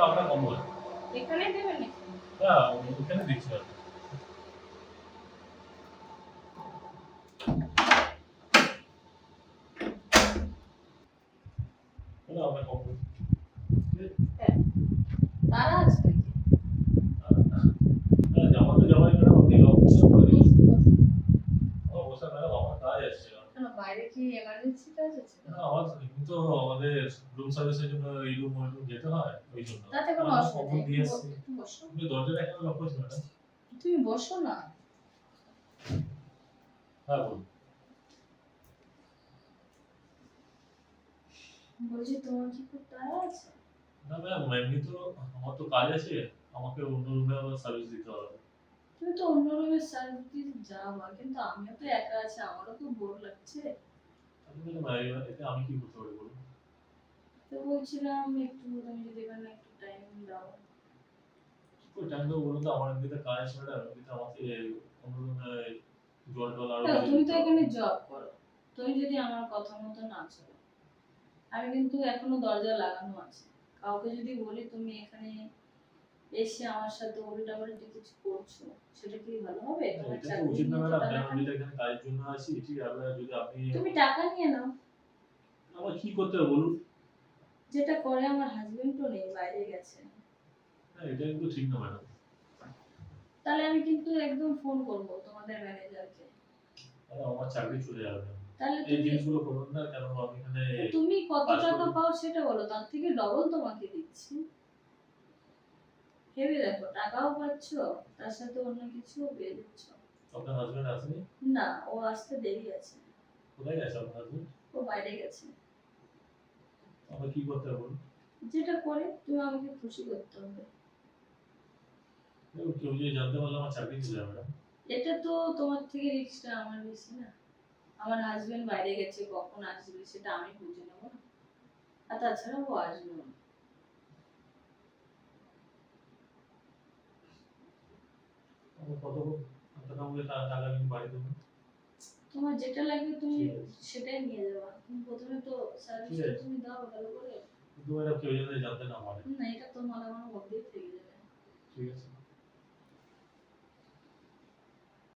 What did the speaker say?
আপনার কম্বল এখানে তারা আছে কেন বাইরে কি এমার্জেন্সি কাজ আছে? না আমার কিন্তু আমাদের রুম সার্ভিসের জন্য এই রুম ওই রুম যেতে হয় ওই জন্য। তাতে কোনো অসুবিধা নেই। আপনি দরজাটা এখানে লক করেছেন ম্যাডাম? তুমি বসো না। হ্যাঁ বলুন। বলছি তোমার কি খুব তাড়া আছে? না ম্যাম এমনি তো আমার তো কাজ আছে আমাকে অন্য রুমে আবার সার্ভিস দিতে হবে। তুমি তো অন্য রুমের সার্ভিস দিতে কিন্তু আমিও তো একা আছি আমারও তো বোর লাগছে। ম্যাডাম এবার এতে আমি কি করতে পারি বলুন? তো বলছিলাম একটু তুমি যদি এখানে একটু টাইম দাও। ওই টাইম তো বলুন তো? আমার এমনিতে কাজ আছে ম্যাডাম এমনিতে আমাকে অন্য রুমে জল টল আরও কিছু তুমি তো এখানে জব করো। তুমি যদি আমার কথা মতো না চলো আমি কিন্তু এখনও দরজা লাগানো আছে। কাউকে যদি বলি তুমি এখানে এসে আমার সাথে উল্টা পাল্টা কিছু করছ সেটা কি ভালো হবে? তোমার চাকরি উচিত না ম্যাডাম আমি তো এখানে কাজের জন্য আছি ঠিক আছে যদি আপনি তুমি টাকা নিয়ে নাও। আমার কি করতে হবে বলুন? যেটা করে আমার হাজবেন্ডও নেই বাইরে গেছে। না এটা কিন্তু ঠিক না ম্যাডাম তাহলে আমি কিন্তু একদম ফোন করব তোমাদের ম্যানেজারকে আমার চাকরি চলে যাবে। তাহলে এই জিনিসগুলো করুন না আমি এখানে তুমি কত টাকা পাও সেটা বলো তার থেকে ডবল তোমাকে দিচ্ছি। ভেবে দেখো টাকাও পাচ্ছ তার সাথে অন্য কিছুও পেয়ে যাচ্ছ। আপনার হাজবেন্ড আসেনি? না ও আসতে দেরি আছে। কোথায় গেছে আপনার হাজবেন্ড ও বাইরে গেছে। আমার কি করতে বলুন? যেটা করে তুমি আমাকে খুশি করতে হবে। কেউ যদি জানতে পারলে আমার চাকরি চলে যাবে। এটা তো তোমার থেকে রিস্কটা আমার বেশি না। আমার হাজবেন্ড বাইরে গেছে কখন আসবে সেটা আমি বুঝে নেব না। আর তাছাড়া ও আসবে না। তোমার যেটা লাগবে তুমি সেটাই নিয়ে যাবা। তুমি প্রথমে তো সার্ভিসটা তুমি দাও ভালো করে। কিন্তু ম্যাডাম কেউ জানতে না পারে না এটা তোমার আমার মধ্যেই থেকে যাবে। ঠিক আছে।